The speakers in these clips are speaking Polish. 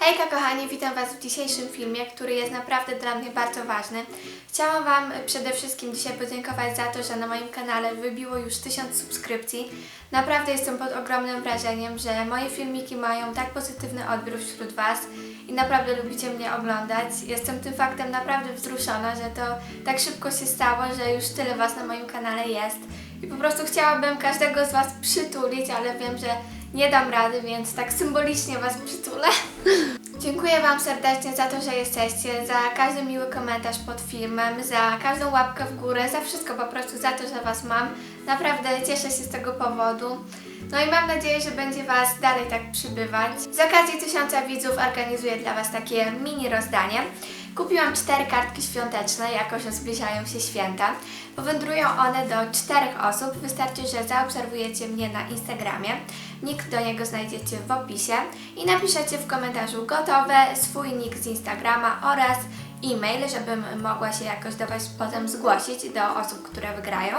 Hejka kochani, witam Was w dzisiejszym filmie, który jest naprawdę dla mnie bardzo ważny. Chciałam Wam przede wszystkim dzisiaj podziękować za to, że na moim kanale wybiło już 1000 subskrypcji. Naprawdę jestem pod ogromnym wrażeniem, że moje filmiki mają tak pozytywny odbiór wśród Was i naprawdę lubicie mnie oglądać. Jestem tym faktem naprawdę wzruszona, że to tak szybko się stało, że już tyle Was na moim kanale jest. I po prostu chciałabym każdego z Was przytulić, ale wiem, że nie dam rady, więc tak symbolicznie Was przytulę. Dziękuję Wam serdecznie za to, że jesteście, za każdy miły komentarz pod filmem, za każdą łapkę w górę, za wszystko po prostu, za to, że Was mam. Naprawdę cieszę się z tego powodu. No i mam nadzieję, że będzie Was dalej tak przybywać. Z okazji tysiąca widzów organizuję dla Was takie mini rozdanie. Kupiłam cztery kartki świąteczne, jako zbliżają się święta. Powędrują one do czterech osób. Wystarczy, że zaobserwujecie mnie na Instagramie. Nick do niego znajdziecie w opisie i napiszecie w komentarzu gotowe, swój nick z Instagrama oraz e-mail, żebym mogła się jakoś do Was potem zgłosić do osób, które wygrają.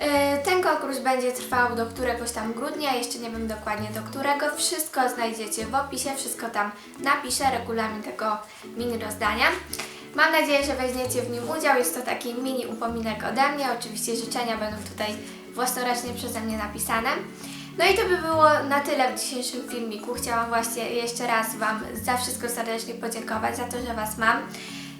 Yy, Ten konkurs będzie trwał do któregoś tam grudnia, jeszcze nie wiem dokładnie do którego. Wszystko znajdziecie w opisie, wszystko tam napiszę, regulamin tego mini rozdania. Mam nadzieję, że weźmiecie w nim udział. Jest to taki mini upominek ode mnie. Oczywiście życzenia będą tutaj własnoręcznie przeze mnie napisane. No i to by było na tyle w dzisiejszym filmiku. Chciałam właśnie jeszcze raz Wam za wszystko serdecznie podziękować, za to, że Was mam.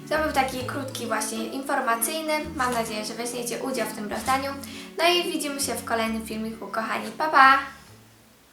To był taki krótki właśnie informacyjny. Mam nadzieję, że weźmiecie udział w tym rozdaniu. No i widzimy się w kolejnym filmiku, kochani. Pa, pa!